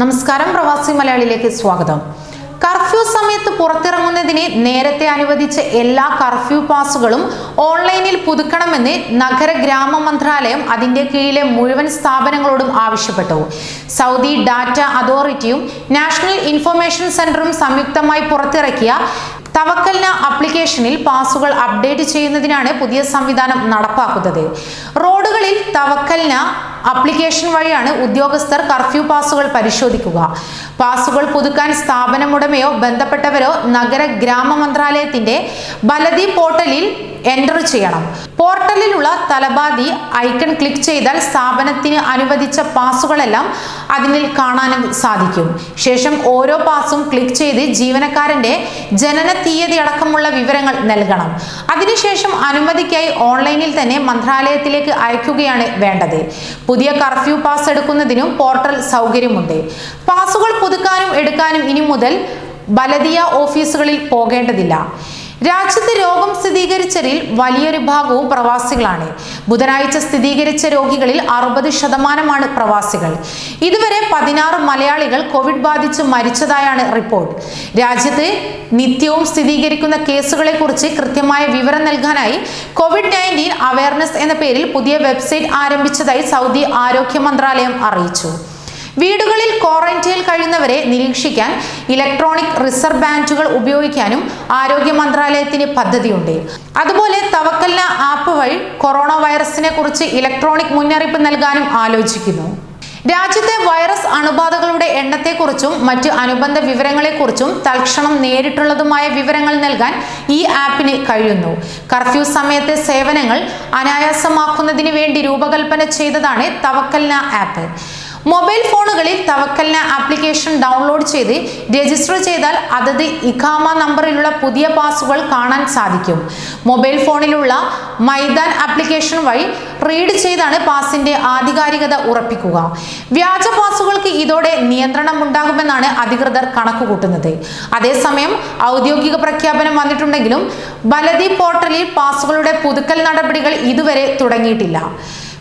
നമസ്കാരം പ്രവാസി മലയാളിയിലേക്ക് സ്വാഗതം. കർഫ്യൂ സമയത്ത് പുറത്തിറങ്ങുന്നതിന് നേരത്തെ അനുവദിച്ച എല്ലാ കർഫ്യൂ പാസുകളും ഓൺലൈനിൽ പുതുക്കണമെന്ന് നഗര ഗ്രാമ മന്ത്രാലയം അതിന്റെ കീഴിലെ മുഴുവൻ സ്ഥാപനങ്ങളോടും ആവശ്യപ്പെട്ടു. സൗദി ഡാറ്റ അതോറിറ്റിയും നാഷണൽ ഇൻഫർമേഷൻ സെന്ററും സംയുക്തമായി പുറത്തിറക്കിയ തവക്കൽന ആപ്ലിക്കേഷനിൽ പാസുകൾ അപ്ഡേറ്റ് ചെയ്യുന്നതിനാണ് പുതിയ സംവിധാനം നടപ്പാക്കുന്നത്. റോഡുകളിൽ തവക്കൽന ആപ്ലിക്കേഷൻ വഴിയാണ് ഉദ്യോഗസ്ഥർ കർഫ്യൂ പാസുകൾ പരിശോധിക്കുക. പാസുകൾ പുതുക്കാൻ സ്ഥാപനമുടമയോ ബന്ധപ്പെട്ടവരോ നഗര ഗ്രാമ മന്ത്രാലയത്തിന്റെ ബലതി പോർട്ടലിൽ എന്റർ ചെയ്യണം. പോർട്ടലിലുള്ള തലബാദി ഐക്കൺ ക്ലിക്ക് ചെയ്താൽ സ്ഥാപനത്തിന് അനുവദിച്ച പാസുകളെല്ലാം അതിനിൽ കാണാനും സാധിക്കും. ശേഷം ഓരോ പാസും ക്ലിക്ക് ചെയ്ത് ജീവനക്കാരന്റെ ജനന തീയതി അടക്കമുള്ള വിവരങ്ങൾ നൽകണം. അതിനുശേഷം അനുമതിക്കായി ഓൺലൈനിൽ തന്നെ മന്ത്രാലയത്തിലേക്ക് അയക്കുകയാണ് വേണ്ടത്. പുതിയ കർഫ്യൂ പാസ് എടുക്കുന്നതിനും പോർട്ടൽ സൗകര്യമുണ്ട്. പാസുകൾ പുതുക്കാനും എടുക്കാനും ഇനി മുതൽ ബലദിയ ഓഫീസുകളിൽ പോകേണ്ടതില്ല. രാജ്യത്ത് രോഗം സ്ഥിരീകരിച്ചതിൽ വലിയൊരു ഭാഗവും പ്രവാസികളാണ്. ബുധനാഴ്ച സ്ഥിരീകരിച്ച രോഗികളിൽ അറുപത് ശതമാനമാണ് പ്രവാസികൾ. ഇതുവരെ പതിനാറ് മലയാളികൾ കോവിഡ് ബാധിച്ച് മരിച്ചതായാണ് റിപ്പോർട്ട്. രാജ്യത്ത് നിത്യവും സ്ഥിരീകരിക്കുന്ന കേസുകളെ കുറിച്ച് കൃത്യമായ വിവരം നൽകാനായി കോവിഡ് നയന്റീൻ അവയർനെസ് എന്ന പേരിൽ പുതിയ വെബ്സൈറ്റ് ആരംഭിച്ചതായി സൗദി ആരോഗ്യ മന്ത്രാലയം അറിയിച്ചു. വീടുകളിൽ ക്വാറന്റൈനിൽ കഴിയുന്നവരെ നിരീക്ഷിക്കാൻ ഇലക്ട്രോണിക് റിസർവ് ബാൻഡുകൾ ഉപയോഗിക്കാനും ആരോഗ്യ മന്ത്രാലയത്തിന് പദ്ധതിയുണ്ട്. അതുപോലെ തവക്കല്ല ആപ്പ് വഴി കൊറോണ വൈറസിനെ കുറിച്ച് ഇലക്ട്രോണിക് മുന്നറിയിപ്പ് നൽകാനും ആലോചിക്കുന്നു. രാജ്യത്തെ വൈറസ് അണുബാധകളുടെ എണ്ണത്തെക്കുറിച്ചും മറ്റ് അനുബന്ധ വിവരങ്ങളെക്കുറിച്ചും തൽക്ഷണം നേരിട്ടുള്ളതുമായ വിവരങ്ങൾ നൽകാൻ ഈ ആപ്പിന് കഴിയുന്നു. കർഫ്യൂ സമയത്തെ സേവനങ്ങൾ അനായാസമാക്കുന്നതിന് വേണ്ടി രൂപകൽപ്പന ചെയ്തതാണ് തവക്കൽന ആപ്പ്. മൊബൈൽ ഫോണുകളിൽ തവക്കലിന് ആപ്ലിക്കേഷൻ ഡൗൺലോഡ് ചെയ്ത് രജിസ്റ്റർ ചെയ്താൽ അതത് ഇഖാമ നമ്പറിലുള്ള പുതിയ പാസുകൾ കാണാൻ സാധിക്കും. മൊബൈൽ ഫോണിലുള്ള മൈദാൻ ആപ്ലിക്കേഷൻ വഴി റീഡ് ചെയ്താണ് പാസിന്റെ ആധികാരികത ഉറപ്പിക്കുക. വ്യാജ പാസുകൾക്ക് ഇതോടെ നിയന്ത്രണം ഉണ്ടാകുമെന്നാണ് അധികൃതർ കണക്കുകൂട്ടുന്നത്. അതേസമയം ഔദ്യോഗിക പ്രഖ്യാപനം വന്നിട്ടുണ്ടെങ്കിലും ബലദി പോർട്ടലിൽ പാസുകളുടെ പുതുക്കൽ നടപടികൾ ഇതുവരെ തുടങ്ങിയിട്ടില്ല.